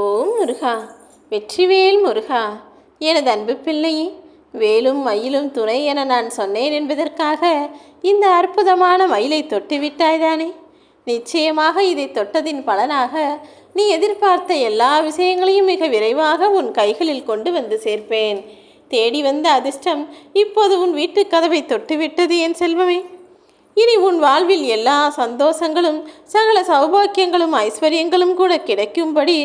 ஓ முருகா வெற்றிவேல் முருகா எனது அன்பு பிள்ளையே வேலும் மயிலும் துணை என நான் சொன்னேன் என்பதற்காக இந்த அற்புதமான மயிலை தொட்டு விட்டாய்தானே நிச்சயமாக இதை தொட்டதின் பலனாக நீ எதிர்பார்த்த எல்லா விஷயங்களையும் மிக விரைவாக உன் கைகளில் கொண்டு வந்து சேர்ப்பேன். தேடி வந்த அதிர்ஷ்டம் இப்போது உன் வீட்டு கதவை தொட்டுவிட்டது என் செல்வமே. இனி உன் வாழ்வில் எல்லா சந்தோஷங்களும் சகல சௌபாக்கியங்களும் ஐஸ்வர்யங்களும் கூட கிடைக்கும்படி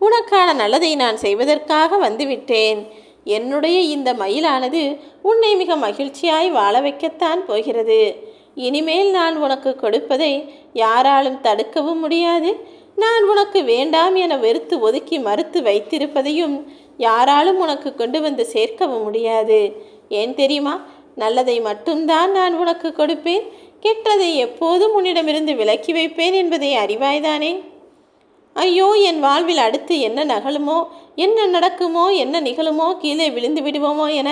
உனக்கான நல்லதை நான் செய்வதற்காக வந்துவிட்டேன். என்னுடைய இந்த மயிலானது உன்னை மிக மகிழ்ச்சியாய் வாழ வைக்கத்தான் போகிறது. இனிமேல் நான் உனக்கு கொடுப்பதை யாராலும் தடுக்கவும் முடியாது. நான் உனக்கு வேண்டாம் என வெறுத்து ஒதுக்கி மறுத்து வைத்திருப்பதையும் யாராலும் உனக்கு கொண்டு வந்து சேர்க்கவும் முடியாது. ஏன் தெரியுமா? நல்லதை மட்டும்தான் நான் உனக்கு கொடுப்பேன். கெட்டதை எப்போதும் உன்னிடமிருந்து விலக்கி வைப்பேன் என்பதை அறிவாய்தானே? ஐயோ என் வாழ்வில் அடுத்து என்ன நகலுமோ என்ன நடக்குமோ என்ன நிகழுமோ கீழே விழுந்து விடுவோமோ என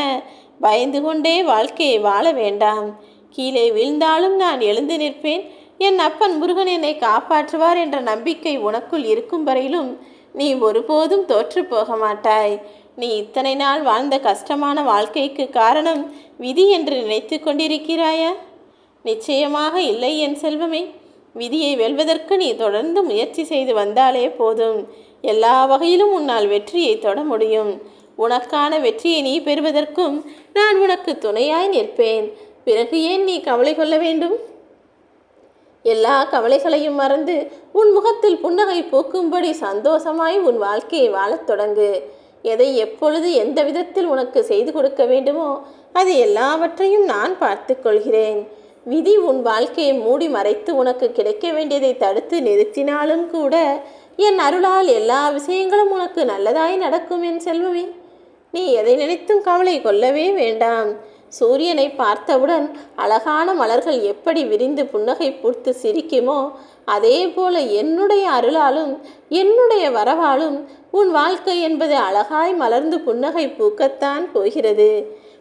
பயந்து கொண்டே வாழ்க்கையை வாழ வேண்டாம். கீழே விழுந்தாலும் நான் எழுந்து நிற்பேன். என் அப்பன் முருகன் என்னை காப்பாற்றுவார் என்ற நம்பிக்கை உனக்குள் இருக்கும் வரையிலும் நீ ஒருபோதும் தோற்று போக மாட்டாய். நீ இத்தனை நாள் வாழ்ந்த கஷ்டமான வாழ்க்கைக்கு காரணம் விதி என்று நினைத்து கொண்டிருக்கிறாயா? நிச்சயமாக இல்லை என் செல்வமே. விதியை வெல்வதற்கு நீ தொடர்ந்து முயற்சி செய்து வந்தாலே போதும். எல்லா வகையிலும் உன்னால் வெற்றியை தொட முடியும். உனக்கான வெற்றியை நீ பெறுவதற்கும் நான் உனக்கு துணையாய் நிற்பேன். பிறகு ஏன் நீ கவலை கொள்ள வேண்டும்? எல்லா கவலைகளையும் மறந்து உன் முகத்தில் புன்னகை பூக்கும்படி சந்தோஷமாய் உன் வாழ்க்கையை வாழத் தொடங்கு. எதை எப்பொழுது எந்த விதத்தில் உனக்கு செய்து கொடுக்க வேண்டுமோ அது எல்லாவற்றையும் நான் பார்த்து கொள்கிறேன். விதி உன் வாழ்க்கையை மூடி மறைத்து உனக்கு கிடைக்க வேண்டியதை தடுத்து நிறுத்தினாலும் கூட என் அருளால் எல்லா விஷயங்களும் உனக்கு நல்லதாய் நடக்கும் என் செல்வமே. நீ எதை நினைத்தும் கவலை கொள்ளவே வேண்டாம். சூரியனை பார்த்தவுடன் அழகான மலர்கள் எப்படி விரிந்து புன்னகை பூத்து சிரிக்குமோ அதே போல என்னுடைய அருளாலும் என்னுடைய வரவாலும் உன் வாழ்க்கை என்பது அழகாய் மலர்ந்து புன்னகை பூக்கத்தான் போகிறது.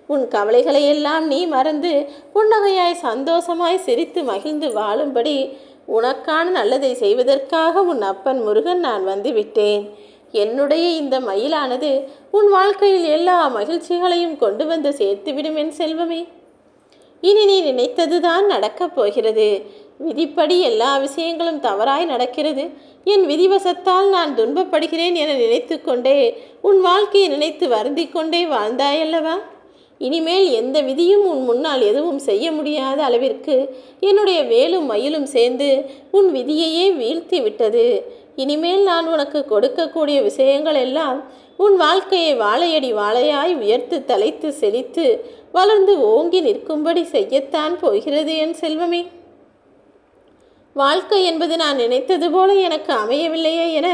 உன் கவலைகளையெல்லாம் நீ மறந்து புன்னகையாய் சந்தோஷமாய் சிரித்து மகிழ்ந்து வாழும்படி உனக்கான நல்லதை செய்வதற்காக உன் அப்பன் முருகன் நான் வந்துவிட்டேன். என்னுடைய இந்த மயிலானது உன் வாழ்க்கையில் எல்லா மகிழ்ச்சிகளையும் கொண்டு வந்து சேர்த்துவிடும் என் செல்வமே. இனி நீ நினைத்ததுதான் நடக்கப் போகிறது. விதிப்படி எல்லா விஷயங்களும் தவறாய் நடக்கிறது. என் விதிவசத்தால் நான் துன்பப்படுகிறேன் என நினைத்து கொண்டே உன் வாழ்க்கையை நினைத்து வருந்திக் கொண்டே வாழ்ந்தாயல்லவா? இனிமேல் எந்த விதியும் உன் முன்னால் எதுவும் செய்ய முடியாத அளவிற்கு என்னுடைய வேலும் மயிலும் சேர்ந்து உன் விதியையே வீழ்த்தி விட்டது. இனிமேல் நான் உனக்கு கொடுக்கக்கூடிய விஷயங்கள் எல்லாம் உன் வாழ்க்கையை வாழையடி வாழையாய் உயர்த்து தலைத்து செழித்து வளர்ந்து ஓங்கி நிற்கும்படி செய்யத்தான் போகிறது என் செல்வமே. வாழ்க்கை என்பது நான் நினைத்தது போல எனக்கு அமையவில்லையே என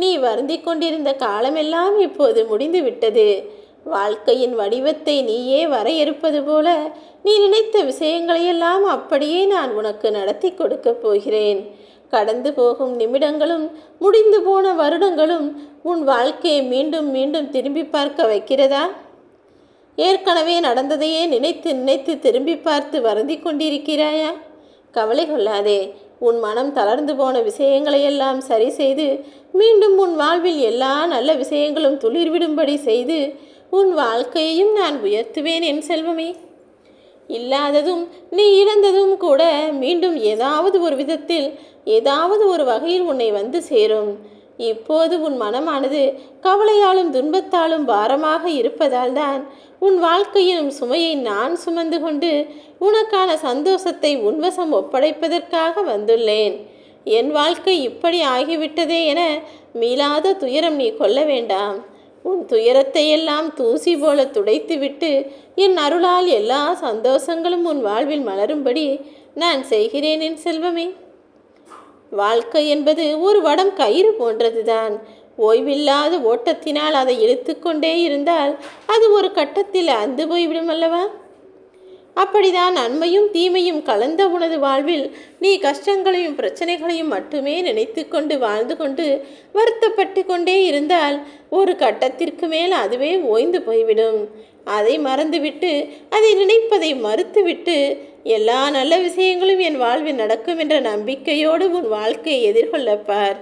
நீ வருந்திக் கொண்டிருந்த காலமெல்லாம் இப்போது முடிந்து விட்டது வாழ்க்கையின் வடிவத்தை நீயே வரையறுப்பது போல நீ நினைத்த விஷயங்களையெல்லாம் அப்படியே நான் உனக்கு நடத்தி கொடுக்கப் போகிறேன். கடந்து போகும் நிமிடங்களும் முடிந்து போன வருடங்களும் உன் வாழ்க்கையை மீண்டும் மீண்டும் திரும்பி பார்க்க வைக்கிறதா? ஏற்கனவே நடந்ததையே நினைத்து நினைத்து திரும்பி பார்த்து வருந்தி கொண்டிருக்கிறாயா? கவலை கொள்ளாதே. உன் மனம் தளர்ந்து போன விஷயங்களையெல்லாம் சரி செய்து மீண்டும் உன் வாழ்வில் எல்லா நல்ல விஷயங்களும் துளிர்விடும்படி செய்து உன் வாழ்க்கையையும் நான் உயர்த்துவேன் என் செல்வமே. இல்லாததும் நீ இழந்ததும் கூட மீண்டும் ஏதாவது ஒரு விதத்தில் ஏதாவது ஒரு வகையில் உன்னை வந்து சேரும். இப்போது உன் மனமானது கவலையாலும் துன்பத்தாலும் பாரமாக இருப்பதால் தான் உன் வாழ்க்கையிலும் சுமையை நான் சுமந்து கொண்டு உனக்கான சந்தோஷத்தை உன்வசம் ஒப்படைப்பதற்காக வந்துள்ளேன். என் வாழ்க்கை இப்படி ஆகிவிட்டதே என மீளாத துயரம் நீ கொள்ள வேண்டாம். உன் துயரத்தை எல்லாம் தூசி போல துடைத்துவிட்டு என் அருளால் எல்லா சந்தோஷங்களும் உன் வாழ்வில் மலரும்படி நான் செய்கிறேன் என் செல்வமே. வாழ்க்கை என்பது ஒரு வடம் கயிறு போன்றதுதான். ஓய்வில்லாத ஓட்டத்தினால் அதை இழுத்துக்கொண்டே இருந்தால் அது ஒரு கட்டத்தில் அந்து போய்விடும் அல்லவா? அப்படிதான் நன்மையும் தீமையும் கலந்த உனது வாழ்வில் நீ கஷ்டங்களையும் பிரச்சனைகளையும் மட்டுமே நினைத்து கொண்டு வாழ்ந்து கொண்டு வருத்தப்பட்டு கொண்டே இருந்தால் ஒரு கட்டத்திற்கு மேல் அதுவே ஓய்ந்து போய்விடும். அதை மறந்துவிட்டு அதை நினைப்பதை மறுத்துவிட்டு எல்லா நல்ல விஷயங்களும் என் வாழ்வில் நடக்கும் என்ற நம்பிக்கையோடு உன் வாழ்க்கையை எதிர்கொள்ளப்பார்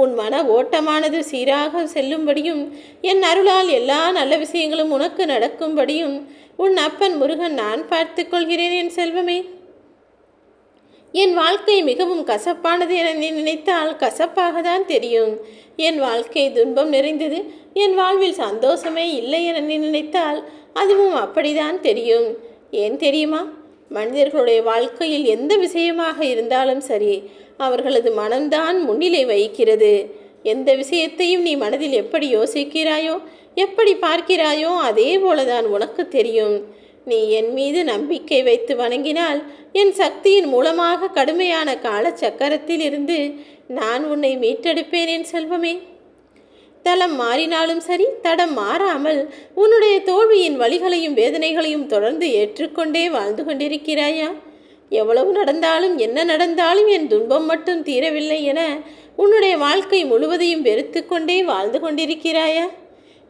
உன் மன ஓட்டமானது சீராக செல்லும்படியும் என் அருளால் எல்லா நல்ல விஷயங்களும் உனக்கு நடக்கும்படியும் உன் அப்பன் முருகன் நான் பார்த்துக் கொள்கிறேன் என் செல்வமே. என் வாழ்க்கை மிகவும் கசப்பானது என நீ நினைத்தால் கசப்பாக தான் தெரியும். என் வாழ்க்கை துன்பம் நிறைந்தது என் வாழ்வில் சந்தோஷமே இல்லை என நீ நினைத்தால் அதுவும் அப்படிதான் தெரியும். ஏன் தெரியுமா? மனிதர்களுடைய வாழ்க்கையில் எந்த விஷயமாக இருந்தாலும் சரி அவர்களது மனம்தான் முன்னிலை வகிக்கிறது. எந்த விஷயத்தையும் நீ மனதில் எப்படி யோசிக்கிறாயோ எப்படி பார்க்கிறாயோ அதே போலதான் உனக்கு தெரியும். நீ என் மீது நம்பிக்கை வைத்து வணங்கினால் என் சக்தியின் மூலமாக கடுமையான காலச்சக்கரத்தில் இருந்து நான் உன்னை மீட்டெடுப்பேன் என் செல்வமே. தளம் மாறினாலும் சரி தடம் மாறாமல் உன்னுடைய தோல்வியின் வழிகளையும் வேதனைகளையும் தொடர்ந்து ஏற்றுக்கொண்டே வாழ்ந்து கொண்டிருக்கிறாயா? எவ்வளவு நடந்தாலும் என்ன நடந்தாலும் என் துன்பம் மட்டும் தீரவில்லை என உன்னுடைய வாழ்க்கை முழுவதையும் வெறுத்து கொண்டே வாழ்ந்து கொண்டிருக்கிறாயா?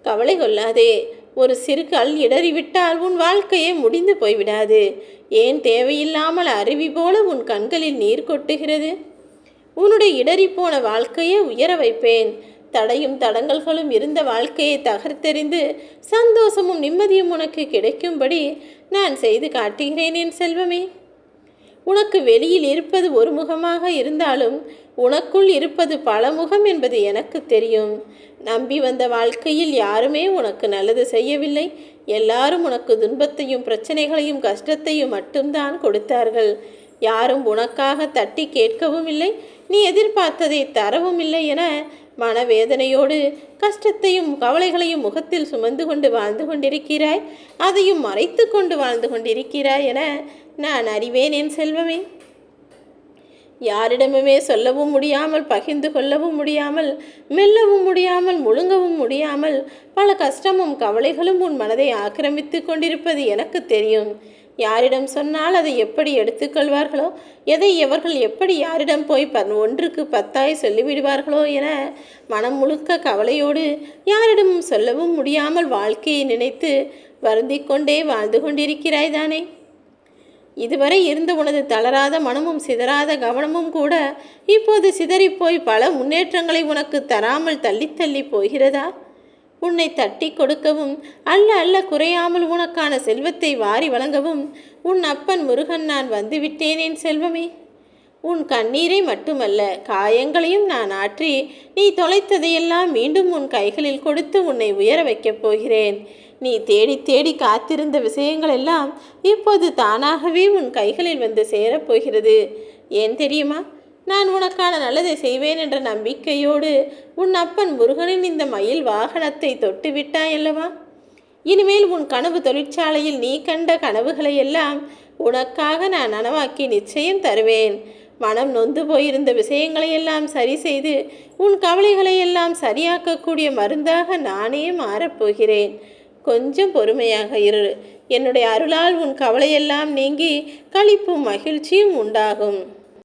கவலை கொள்ளாதே. ஒரு சிறு கல் இடறிவிட்டால் உன் வாழ்க்கையே முடிந்து போய்விடாது. ஏன் தேவையில்லாமல் அருவி போல உன் கண்களில் நீர் கொட்டுகிறது? உன்னுடைய இடறிப்போன வாழ்க்கையை உயர வைப்பேன். தடையும் தடங்கல்களும் இருந்த வாழ்க்கையை தகர்த்தெறிந்து சந்தோஷமும் நிம்மதியும் உனக்கு கிடைக்கும்படி நான் செய்து காட்டுகிறேன் என் செல்வமே. உனக்கு வெளியில் இருப்பது ஒரு முகமாக இருந்தாலும் உனக்குள் இருப்பது பல முகம் என்பது எனக்கு தெரியும். நம்பி வந்த வாழ்க்கையில் யாருமே உனக்கு நல்லது செய்யவில்லை. எல்லாரும் உனக்கு துன்பத்தையும் பிரச்சனைகளையும் கஷ்டத்தையும் மட்டும்தான் கொடுத்தார்கள். யாரும் உனக்காக தட்டி கேட்கவும் இல்லை நீ எதிர்பார்த்ததை தரவும் இல்லை என மனவேதனையோடு கஷ்டத்தையும் கவலைகளையும் முகத்தில் சுமந்து கொண்டு வாழ்ந்து கொண்டிருக்கிறாய். அதையும் மறைத்து கொண்டு வாழ்ந்து கொண்டிருக்கிறாய் என நான் அறிவேன் என் செல்வமே. யாரிடமுமே சொல்லவும் முடியாமல் பகிர்ந்து கொள்ளவும் முடியாமல் மெல்லவும் முடியாமல் முழுங்கவும் முடியாமல் பல கஷ்டமும் கவலைகளும் உன் மனதை ஆக்கிரமித்து கொண்டிருப்பது எனக்கு தெரியும். யாரிடம் சொன்னால் அதை எப்படி எடுத்துக்கொள்வார்களோ எதை எவர்கள் எப்படி யாரிடம் போய் ப ஒன்றுக்கு பத்தாய் சொல்லிவிடுவார்களோ என மனம் முழுக்க கவலையோடு யாரிடமும் சொல்லவும் முடியாமல் வாழ்க்கையை நினைத்து வருந்திக் கொண்டே வாழ்ந்து கொண்டிருக்கிறாய் தானே. இதுவரை இருந்த உனது தளராத மனமும் சிதறாத கவனமும் கூட இப்போது சிதறிப்போய் பல முன்னேற்றங்களை உனக்கு தராமல் தள்ளி தள்ளி போகிறதா? உன்னை தட்டி கொடுக்கவும் அல்ல அல்ல குறையாமல் உனக்கான செல்வத்தை வாரி வழங்கவும் உன் அப்பன் முருகன் நான் வந்துவிட்டேன் என் செல்வமே. உன் கண்ணீரை மட்டுமல்ல காயங்களையும் நான் ஆற்றி நீ தொலைத்ததையெல்லாம் மீண்டும் உன் கைகளில் கொடுத்து உன்னை உயர வைக்கப் போகிறேன். நீ தேடி தேடி காத்திருந்த விஷயங்கள் எல்லாம் இப்போது தானாகவே உன் கைகளில் வந்து சேரப்போகிறது ஏன் தெரியுமா? நான் உனக்கான நல்லதை செய்வேன் என்ற நம்பிக்கையோடு உன் அப்பன் முருகனின் இந்த மயில் வாகனத்தை தொட்டு விட்டாயல்லவா இனிமேல் உன் கனவு தொழிற்சாலையில் நீ கண்ட கனவுகளையெல்லாம் உனக்காக நான் நனவாக்கி நிச்சயம் தருவேன். மனம் நொந்து போயிருந்த விஷயங்களை எல்லாம் சரி செய்து உன் கவலைகளை எல்லாம் சரியாக்கக்கூடிய மருந்தாக நானே மாறப்போகிறேன். கொஞ்சம் பொறுமையாக இரு. என்னுடைய அருளால் உன் கவலையெல்லாம் நீங்கி களிப்பும் மகிழ்ச்சியும் உண்டாகும்.